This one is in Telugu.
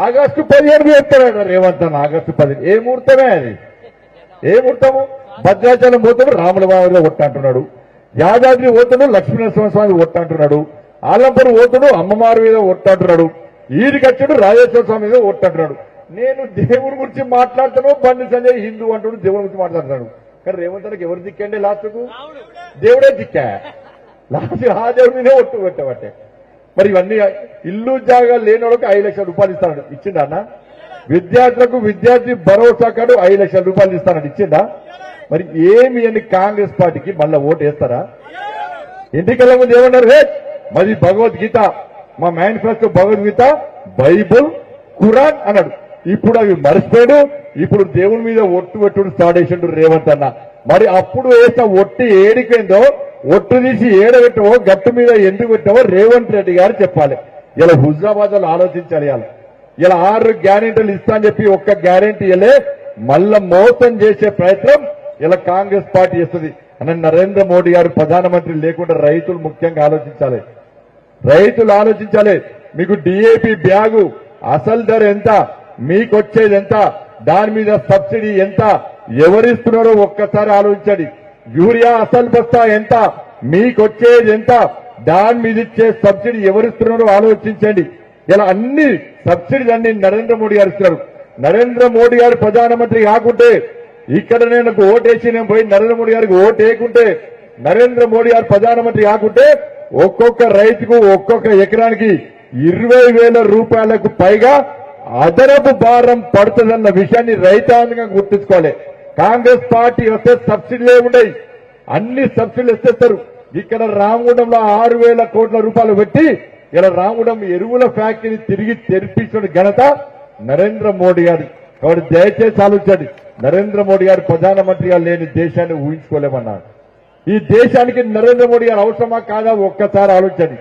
ఆగస్టు పదిహేను చెప్తాడు రేవంత్ అన్న ఆగస్టు పదిహేను. ఏ ముహూర్తమే అది? ఏ ముహూర్తము? భద్రాచలం పోతాడు రాముల వారిలో కొట్టంటున్నాడు యాదాద్రి పోతాడు స్వామి కొట్టంటున్నాడు ఆలంపూర్ పోతాడు అమ్మవారి మీద కొట్టంటున్నాడు ఈడికచ్చాడు రాజేశ్వర స్వామి మీద కొట్టంటున్నాడు నేను దేవుడి గురించి మాట్లాడుతాను బండి సంజయ్ హిందూ అంటున్నాడు దేవుడి గురించి మాట్లాడుతున్నాడు కానీ రేవంత్ అన్నకి ఎవరు దిక్కండి లాస్ట్కు? దేవుడే దిక్కా. లాస్ట్ ఆ దేవుడి మీదే ఒట్టు పెట్టబట్టే మరి ఇవన్నీ ఇల్లు జాగా లేనివాళ్ళకి ఐదు లక్షల రూపాయలు ఇస్తాడు ఇచ్చిండా అన్న? విద్యార్థులకు విద్యార్థి భరోసా కాడు ఐదు లక్షల రూపాయలు ఇస్తానని ఇచ్చిందా మరి ఏమి అని కాంగ్రెస్ పార్టీకి మళ్ళా ఓటు వేస్తారా? ఎన్నికల ముందు ఏమన్నారు? హే మరి భగవద్గీత మా మేనిఫెస్టో భగవద్గీత బైబుల్ ఖురాన్ అన్నాడు. ఇప్పుడు అవి మర్చిపోయాడు. ఇప్పుడు దేవుని మీద ఒట్టు పెట్టుడు స్టార్ట్ చేసిండు రేవంత్ అన్న. మరి అప్పుడు వేసిన ఒట్టి ఏడిపోయిందో ఒట్టు తీసి ఏడబెట్టవో గట్టు మీద ఎందుకు పెట్టావో రేవంత్ రెడ్డి గారు చెప్పాలి. ఇలా హుజాబాద్లో ఆలోచించాలి ఇలా ఇలా ఆరు గ్యారెంటీలు ఇస్తా అని చెప్పి ఒక్క గ్యారెంటీ ఇవ్వలే. మళ్ళా మోసం చేసే ప్రయత్నం ఇలా కాంగ్రెస్ పార్టీ చేస్తుంది. అని నరేంద్ర మోడీ గారు ప్రధానమంత్రి లేకుండా రైతులు ముఖ్యంగా ఆలోచించాలి. రైతులు ఆలోచించాలి. మీకు డిఏపి బ్యాగు అసలు ధర ఎంత? మీకు వచ్చేది ఎంత? దాని మీద సబ్సిడీ ఎంత? ఎవరిస్తున్నారో ఒక్కసారి ఆలోచించండి. యూరియా అసలు బస్తా ఎంత? మీకొచ్చేది ఎంత? దాని మీద ఇచ్చే సబ్సిడీ ఎవరిస్తున్నారో ఆలోచించండి. ఇలా అన్ని సబ్సిడీ అన్ని నరేంద్ర మోడీ గారు ఇస్తున్నారు. నరేంద్ర మోడీ గారు ప్రధానమంత్రి కాకుంటే ఇక్కడ నేను ఓటేసి నేను పోయి నరేంద్ర మోడీ గారికి ఓటు వేయకుంటే నరేంద్ర మోడీ గారు ప్రధానమంత్రి కాకుంటే ఒక్కొక్క రైతుకు ఒక్కొక్క ఎకరానికి ఇరవై వేల రూపాయలకు పైగా అదనపు భారం పడుతుందన్న విషయాన్ని రైతాంగంగా గుర్తుంచుకోవాలి. కాంగ్రెస్ పార్టీ వస్తే సబ్సిడీలే ఉండయి. అన్ని సబ్సిడీలు ఇస్తేస్తారు ఇక్కడ రామగుండంలో ఆరు వేల కోట్ల రూపాయలు పెట్టి ఇలా రామగుండం ఎరువుల ఫ్యాక్టరీ తిరిగి తెరిపించిన ఘనత నరేంద్ర మోడీ గారి. కాబట్టి దయచేసి ఆలోచించండి. నరేంద్ర మోడీ గారు ప్రధానమంత్రిగా లేని దేశాన్ని ఊహించుకోలేమన్నారు. ఈ దేశానికి నరేంద్ర మోడీ గారు అవసరమా కాదా ఒక్కసారి ఆలోచించండి.